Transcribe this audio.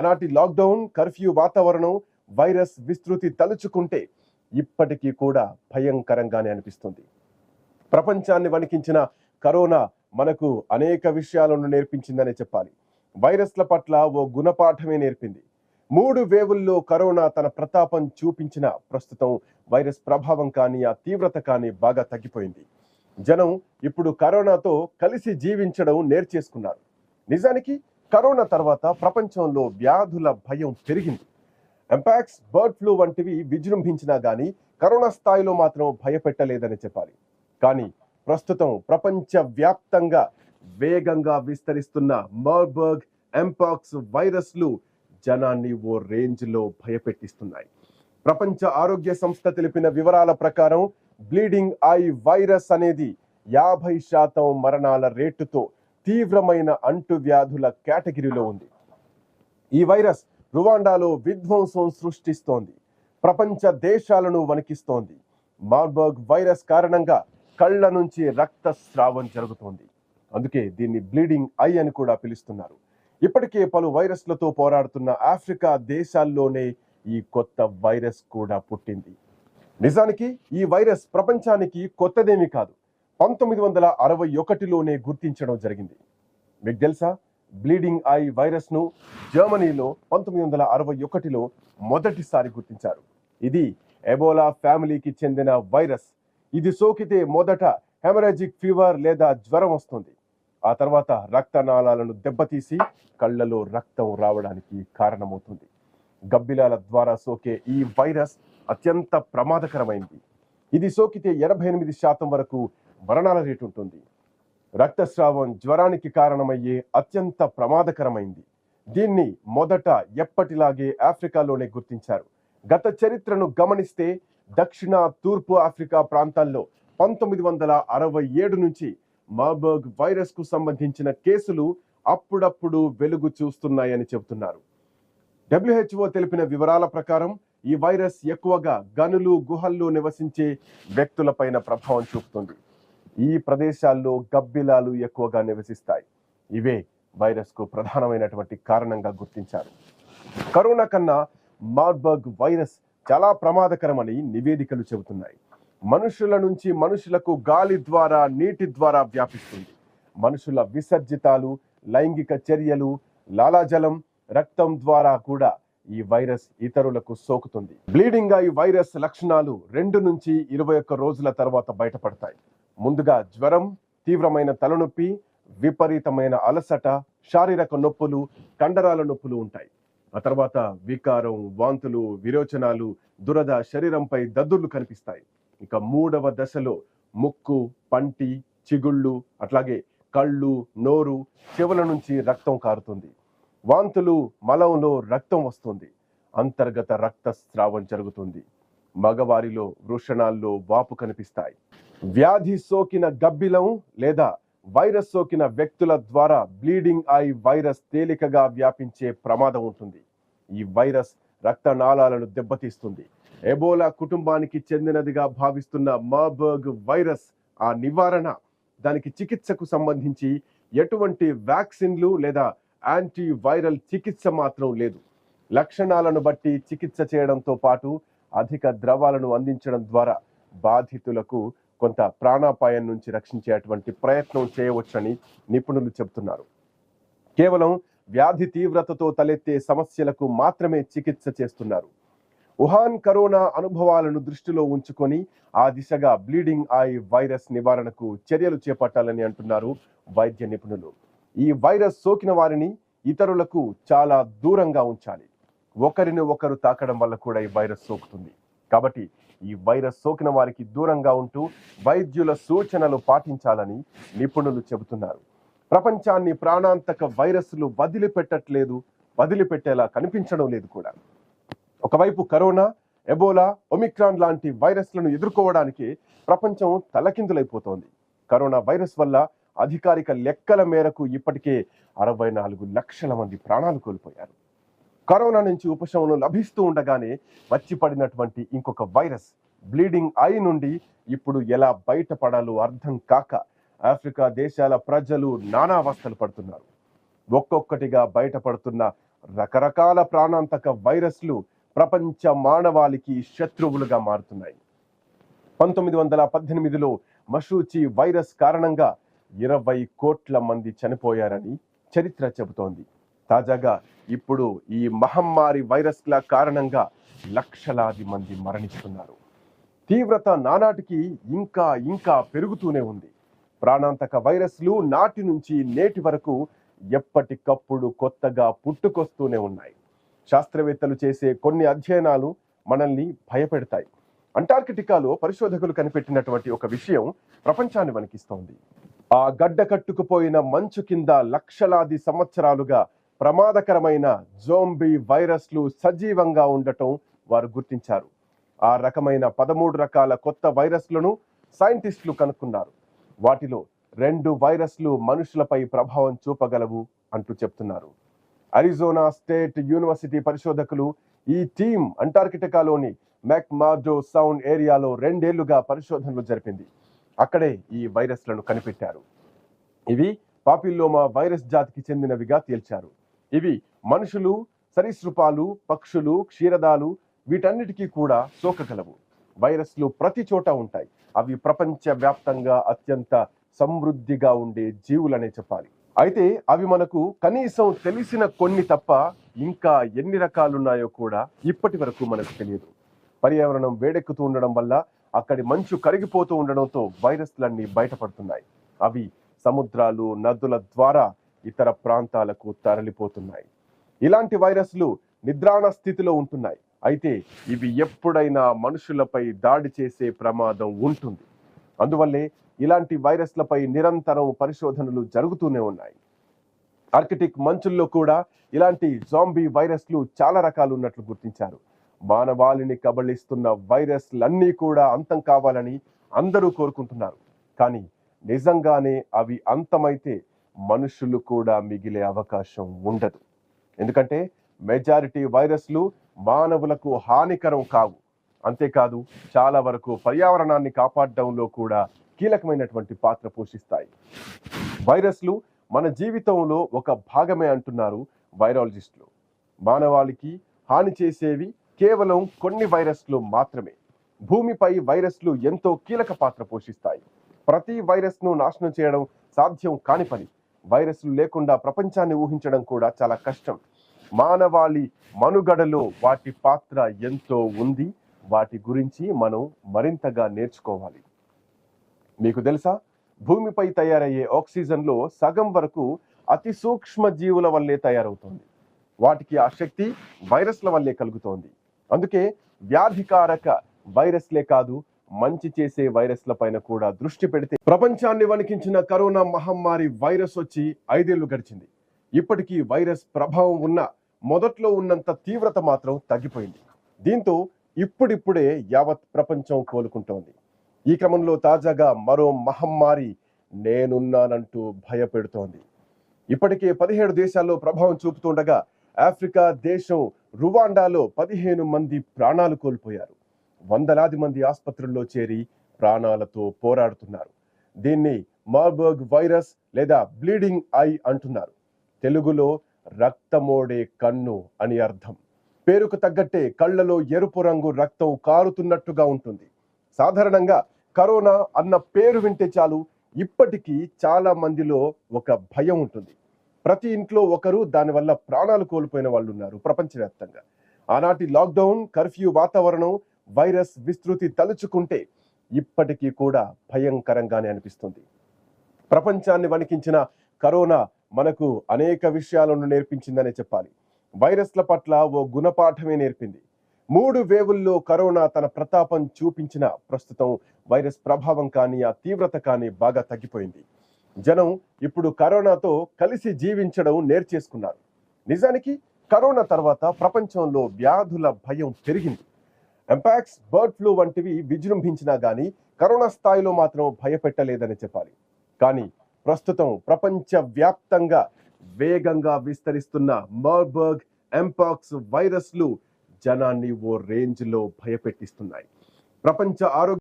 ఆనాటి lockdown curfew వాతావరణం virus విస్తృతి తలుచుకుంటే ఇప్పటికీ కూడా భయంకరంగానే అనిపిస్తుంది. ప్రపంచాన్ని వణికించిన కరోనా మనకు అనేక విషయాలను నేర్పించిందనే చెప్పాలి. వైరస్ల పట్ల ఓ గుణపాఠమే నేర్పింది. మూడు వేవుల్లో కరోనా తన ప్రతాపం చూపించిన ప్రస్తుతం వైరస్ ప్రభావం కానీ ఆ తీవ్రత కానీ బాగా తగ్గిపోయింది. జనం ఇప్పుడు కరోనాతో కలిసి జీవించడం నేర్చేసుకున్నారు. నిజానికి కరోనా తర్వాత ప్రపంచంలో వ్యాధుల భయం పెరిగింది. ఎంపాక్స్ బర్డ్ ఫ్లూ వంటివి విజృంభించినా గానీ కరోనా స్థాయిలో మాత్రం భయపెట్టలేదని చెప్పాలి. కానీ ప్రస్తుతం ప్రపంచ వ్యాప్తంగా వేగంగా విస్తరిస్తున్న మర్బర్గ్ ఎంపాక్స్ వైరస్లు జనాన్ని ఓ రేంజ్లో భయపెట్టిస్తున్నాయి. ప్రపంచ ఆరోగ్య సంస్థ తెలిపిన వివరాల ప్రకారం బ్లీడింగ్ ఐ వైరస్ అనేది యాభై శాతం మరణాల రేటుతో తీవ్రమైన అంటువ్యాధుల కేటగిరీలో ఉంది. ఈ వైరస్ రువాండాలో విధ్వంసం సృష్టిస్తోంది. ప్రపంచ దేశాలను వణికిస్తోంది. మార్బర్గ్ వైరస్ కారణంగా కళ్ళ నుంచి రక్తస్రావం జరుగుతోంది. అందుకే దీన్ని బ్లీడింగ్ ఐ అని కూడా పిలుస్తున్నారు. ఇప్పటికే పలు వైరస్లతో పోరాడుతున్న ఆఫ్రికా దేశాల్లోనే ఈ కొత్త వైరస్ కూడా పుట్టింది. నిజానికి ఈ వైరస్ ప్రపంచానికి కొత్తదేమీ కాదు. పంతొమ్మిది వందల అరవై ఒకటిలోనే గుర్తించడం జరిగింది. మీకు తెలుసా? బ్లీడింగ్ ఐ వైరస్ను జర్మనీలో పంతొమ్మిది వందల అరవై ఒకటిలో మొదటిసారి గుర్తించారు. ఇది ఎబోలా ఫ్యామిలీకి చెందిన వైరస్. ఇది సోకితే మొదట హెమరాజిక్ ఫీవర్ లేదా జ్వరం వస్తుంది. ఆ తర్వాత రక్తనాళాలను దెబ్బతీసి కళ్ళలో రక్తం రావడానికి కారణమవుతుంది. గబ్బిలాల ద్వారా సోకే ఈ వైరస్ అత్యంత ప్రమాదకరమైంది. ఇది సోకితే ఎనభై ఎనిమిది శాతం వరకు మరణాల రేటు ఉంటుంది. రక్తస్రావం జ్వరానికి కారణమయ్యే అత్యంత ప్రమాదకరమైంది. దీన్ని మొదట ఎప్పటిలాగే ఆఫ్రికాలోనే గుర్తించారు. గత చరిత్రను గమనిస్తే దక్షిణ తూర్పు ఆఫ్రికా ప్రాంతాల్లో పంతొమ్మిది వందల అరవై ఏడు నుంచి మార్బర్గ్ వైరస్కు సంబంధించిన కేసులు అప్పుడప్పుడు వెలుగు చూస్తున్నాయని చెబుతున్నారు. డబ్ల్యూహెచ్ఓ తెలిపిన వివరాల ప్రకారం ఈ వైరస్ ఎక్కువగా గనులు గుహల్లో నివసించే వ్యక్తులపైన ప్రభావం చూపుతుంది. ఈ ప్రదేశాల్లో గబ్బిలాలు ఎక్కువగా నివసిస్తాయి. ఇవే వైరస్కు ప్రధానమైనటువంటి కారణంగా గుర్తించారు. కరోనా కన్నా మార్బర్గ్ వైరస్ చాలా ప్రమాదకరమని నివేదికలు చెబుతున్నాయి. మనుషుల నుంచి మనుషులకు గాలి ద్వారా నీటి ద్వారా వ్యాపిస్తుంది. మనుషుల విసర్జితాలు లైంగిక చర్యలు లాలాజలం రక్తం ద్వారా కూడా ఈ వైరస్ ఇతరులకు సోకుతుంది. బ్లీడింగ్ ఈ వైరస్ లక్షణాలు రెండు నుంచి ఇరవై ఒక్క రోజుల తర్వాత బయటపడతాయి. ముందుగా జ్వరం తీవ్రమైన తలనొప్పి విపరీతమైన అలసట శారీరక నొప్పులు కండరాల నొప్పులు ఉంటాయి. ఆ తర్వాత వికారం వాంతులు విరోచనాలు దురద శరీరంపై దద్దుర్లు కనిపిస్తాయి. ఇక మూడవ దశలో ముక్కు పంటి చిగుళ్ళు అట్లాగే కళ్ళు నోరు చెవుల నుంచి రక్తం కారుతుంది. వాంతులు మలంలో రక్తం వస్తుంది. అంతర్గత రక్తస్రావం జరుగుతుంది. మగవారిలో వృషణాల్లో వాపు కనిపిస్తాయి. వ్యాధి సోకిన గబ్బిలం లేదా వైరస్ సోకిన వ్యక్తుల ద్వారా బ్లీడింగ్ ఐ వైరస్ తేలికగా వ్యాపించే ప్రమాదం ఉంటుంది. ఈ వైరస్ రక్తనాళాలను దెబ్బతీస్తుంది. ఎబోలా కుటుంబానికి చెందినదిగా భావిస్తున్న మాబర్గ్ వైరస్ ఆ నివారణ దానికి చికిత్సకు సంబంధించి ఎటువంటి వ్యాక్సిన్లు లేదా యాంటీ వైరల్ చికిత్స మాత్రం లేదు. లక్షణాలను బట్టి చికిత్స చేయడంతో పాటు అధిక ద్రవాలను అందించడం ద్వారా బాధితులకు కొంత ప్రాణాపాయం నుంచి రక్షించేటువంటి ప్రయత్నం చేయవచ్చని నిపుణులు చెబుతున్నారు. కేవలం వ్యాధి తీవ్రతతో తలెత్తే సమస్యలకు మాత్రమే చికిత్స చేస్తున్నారు. వుహాన్ కరోనా అనుభవాలను దృష్టిలో ఉంచుకొని ఆ దిశగా బ్లీడింగ్ ఐ వైరస్ నివారణకు చర్యలు చేపట్టాలని అంటున్నారు వైద్య నిపుణులు. ఈ వైరస్ సోకిన వారిని ఇతరులకు చాలా దూరంగా ఉంచాలి. ఒకరిని ఒకరు తాకడం వల్ల కూడా ఈ వైరస్ సోకుతుంది. కాబట్టి ఈ వైరస్ సోకిన వారికి దూరంగా ఉంటూ వైద్యుల సూచనలు పాటించాలని నిపుణులు చెబుతున్నారు. ప్రపంచాన్ని ప్రాణాంతక వైరస్లు వదిలిపెట్టట్లేదు వదిలిపెట్టేలా కనిపించడం లేదు కూడా. ఒకవైపు కరోనా ఎబోలా ఒమిక్రాన్ లాంటి వైరస్లను ఎదుర్కోవడానికి ప్రపంచం తలకిందులైపోతోంది. కరోనా వైరస్ వల్ల అధికారిక లెక్కల మేరకు ఇప్పటికే అరవై నాలుగు లక్షల మంది ప్రాణాలు కోల్పోయారు. కరోనా నుంచి ఉపశమనం లభిస్తూ ఉండగానే వచ్చి పడినటువంటి ఇంకొక వైరస్ బ్లీడింగ్ ఐ నుండి ఇప్పుడు ఎలా బయటపడాలో అర్థం కాక ఆఫ్రికా దేశాల ప్రజలు నానావస్థలు పడుతున్నారు. ఒక్కొక్కటిగా బయటపడుతున్న రకరకాల ప్రాణాంతక వైరస్లు ప్రపంచ మానవాళికి శత్రువులుగా మారుతున్నాయి. పంతొమ్మిది వందల పద్దెనిమిదిలో మషూచి వైరస్ కారణంగా ఇరవై కోట్ల మంది చనిపోయారని చరిత్ర చెబుతోంది. తాజాగా ఇప్పుడు ఈ మహమ్మారి వైరస్ల కారణంగా లక్షలాది మంది మరణిస్తున్నారు. తీవ్రత నానాటికి ఇంకా ఇంకా పెరుగుతూనే ఉంది. ప్రాణాంతక వైరస్లు నాటి నుంచి నేటి వరకు ఎప్పటికప్పుడు కొత్తగా పుట్టుకొస్తూనే ఉన్నాయి. శాస్త్రవేత్తలు చేసే కొన్ని అధ్యయనాలు మనల్ని భయపెడతాయి. అంటార్కిటికాలో పరిశోధకులు కనిపెట్టినటువంటి ఒక విషయం ప్రపంచాన్ని వణికిస్తోంది. ఆ గడ్డ కట్టుకుపోయిన మంచు కింద లక్షలాది సంవత్సరాలుగా ప్రమాదకరమైన జోంబీ వైరస్లు సజీవంగా ఉండటం వారు గుర్తించారు. ఆ రకమైన పదమూడు రకాల కొత్త వైరస్లను సైంటిస్టులు కనుక్కున్నారు. వాటిలో రెండు వైరస్లు మనుషులపై ప్రభావం చూపగలవు అంటూ చెప్తున్నారు. అరిజోనా స్టేట్ యూనివర్సిటీ పరిశోధకులు ఈ టీం అంటార్కిటికాలోని మెక్మార్డో సౌండ్ ఏరియాలో రెండేళ్ళుగా పరిశోధనలు జరిపింది. అక్కడే ఈ వైరస్లను కనిపెట్టారు. ఇవి పాపిల్లోమా వైరస్ జాతికి చెందినవిగా తేల్చారు. ఇవి మనుషులు సరీసృపాలు పక్షులు క్షీరదాలు వీటన్నిటికీ కూడా సోకగలవు. వైరస్లు ప్రతి చోట ఉంటాయి. అవి ప్రపంచ వ్యాప్తంగా అత్యంత సమృద్ధిగా ఉండే జీవులనే చెప్పాలి. అయితే అవి మనకు కనీసం తెలిసిన కొన్ని తప్ప ఇంకా ఎన్ని రకాలున్నాయో కూడా ఇప్పటి వరకు మనకు తెలియదు. పర్యావరణం వేడెక్కుతూ ఉండడం వల్ల అక్కడి మంచు కరిగిపోతూ ఉండడంతో వైరస్లన్నీ బయటపడుతున్నాయి. అవి సముద్రాలు నదుల ద్వారా ఇతర ప్రాంతాలకు తరలిపోతున్నాయి. ఇలాంటి వైరస్లు నిద్రాణ స్థితిలో ఉంటున్నాయి. అయితే ఇవి ఎప్పుడైనా మనుషులపై దాడి చేసే ప్రమాదం ఉంటుంది. అందువల్లే ఇలాంటి వైరస్లపై నిరంతరం పరిశోధనలు జరుగుతూనే ఉన్నాయి. ఆర్కిటిక్ మంచుల్లో కూడా ఇలాంటి జాంబీ వైరస్లు చాలా రకాలు ఉన్నట్లు గుర్తించారు. మానవాళిని కబళిస్తున్న వైరస్లన్నీ కూడా అంతం కావాలని అందరూ కోరుకుంటున్నారు. కానీ నిజంగానే అవి అంతమైతే మనుషులు కూడా మిగిలే అవకాశం ఉండదు. ఎందుకంటే మెజారిటీ వైరస్లు మానవులకు హానికరం కావు. అంతేకాదు చాలా వరకు పర్యావరణాన్ని కాపాడడంలో కూడా కీలకమైనటువంటి పాత్ర పోషిస్తాయి. వైరస్లు మన జీవితంలో ఒక భాగమే అంటున్నారు వైరాలజిస్టులు. మానవాళికి హాని చేసేవి కేవలం కొన్ని వైరస్లు మాత్రమే. భూమిపై వైరస్లు ఎంతో కీలక పాత్ర పోషిస్తాయి. ప్రతి వైరస్ను నాశనం చేయడం సాధ్యం కాని పని. వైరస్లు లేకుండా ప్రపంచాన్ని ఊహించడం కూడా చాలా కష్టం. మానవాళి మనుగడలో వాటి పాత్ర ఎంతో ఉంది. వాటి గురించి మనం మరింతగా నేర్చుకోవాలి. మీకు తెలుసా? భూమిపై తయారయ్యే ఆక్సిజన్లో సగం వరకు అతి సూక్ష్మ జీవుల వల్లే తయారవుతోంది. వాటికి ఆ శక్తి వైరస్ల వల్లే కలుగుతోంది. అందుకే వ్యాధికారక వైరస్లే కాదు మంచి చేసే వైరస్ల పైన కూడా దృష్టి పెడితే ప్రపంచాన్ని వణికించిన కరోనా మహమ్మారి వైరస్ వచ్చి ఐదేళ్ళు గడిచింది. ఇప్పటికీ వైరస్ ప్రభావం ఉన్న మొదట్లో ఉన్నంత తీవ్రత మాత్రం తగ్గిపోయింది. దీంతో ఇప్పుడిప్పుడే యావత్ ప్రపంచం కోలుకుంటోంది. ఈ క్రమంలో తాజాగా మరో మహమ్మారి నేనున్నానంటూ భయపెడుతోంది. ఇప్పటికే పదిహేడు దేశాల్లో ప్రభావం చూపుతుండగా ఆఫ్రికా దేశం రువాండాలో పదిహేను మంది ప్రాణాలు కోల్పోయారు. వందలాది మంది ఆసుపత్రుల్లో చేరి ప్రాణాలతో పోరాడుతున్నారు. దీన్ని మార్బర్గ్ వైరస్ లేదా బ్లీడింగ్ ఐ అంటున్నారు. తెలుగులో రక్తమోడే కన్ను అని అర్థం. పేరుకు తగ్గట్టే కళ్ళలో ఎరుపు రంగు రక్తం కారుతున్నట్టుగా ఉంటుంది. సాధారణంగా కరోనా అన్న పేరు వింటే చాలు ఇప్పటికీ చాలా మందిలో ఒక భయం ఉంటుంది. ప్రతి ఇంట్లో ఒకరు దానివల్ల ప్రాణాలు కోల్పోయిన వాళ్ళు ఉన్నారు ప్రపంచవ్యాప్తంగా. ఆనాటి లాక్డౌన్ కర్ఫ్యూ వాతావరణం వైరస్ విస్తృతి తలుచుకుంటే ఇప్పటికీ కూడా భయంకరంగానే అనిపిస్తుంది. ప్రపంచాన్ని వణికించిన కరోనా మనకు అనేక విషయాలను నేర్పించిందనే చెప్పాలి. వైరస్ల పట్ల ఓ గుణపాఠమే నేర్పింది. మూడు వేవుల్లో కరోనా తన ప్రతాపం చూపించిన ప్రస్తుతం వైరస్ ప్రభావం కానీ ఆ తీవ్రత కానీ బాగా తగ్గిపోయింది. జనం ఇప్పుడు కరోనాతో కలిసి జీవించడం నేర్చేసుకున్నారు. నిజానికి కరోనా తర్వాత ప్రపంచంలో వ్యాధుల భయం పెరిగింది. ఎంపాక్స్ బర్డ్ ఫ్లూ వంటివి విజృంభించినా గానీ కరోనా స్థాయిలో మాత్రం భయపెట్టలేదని చెప్పాలి. కానీ ప్రస్తుతం ప్రపంచ వ్యాప్తంగా వేగంగా విస్తరిస్తున్న మర్బర్గ్ ఎంపాక్స్ వైరస్లు జనాన్ని ఓ రేంజ్లో భయపెట్టిస్తున్నాయి. ప్రపంచ ఆరోగ్య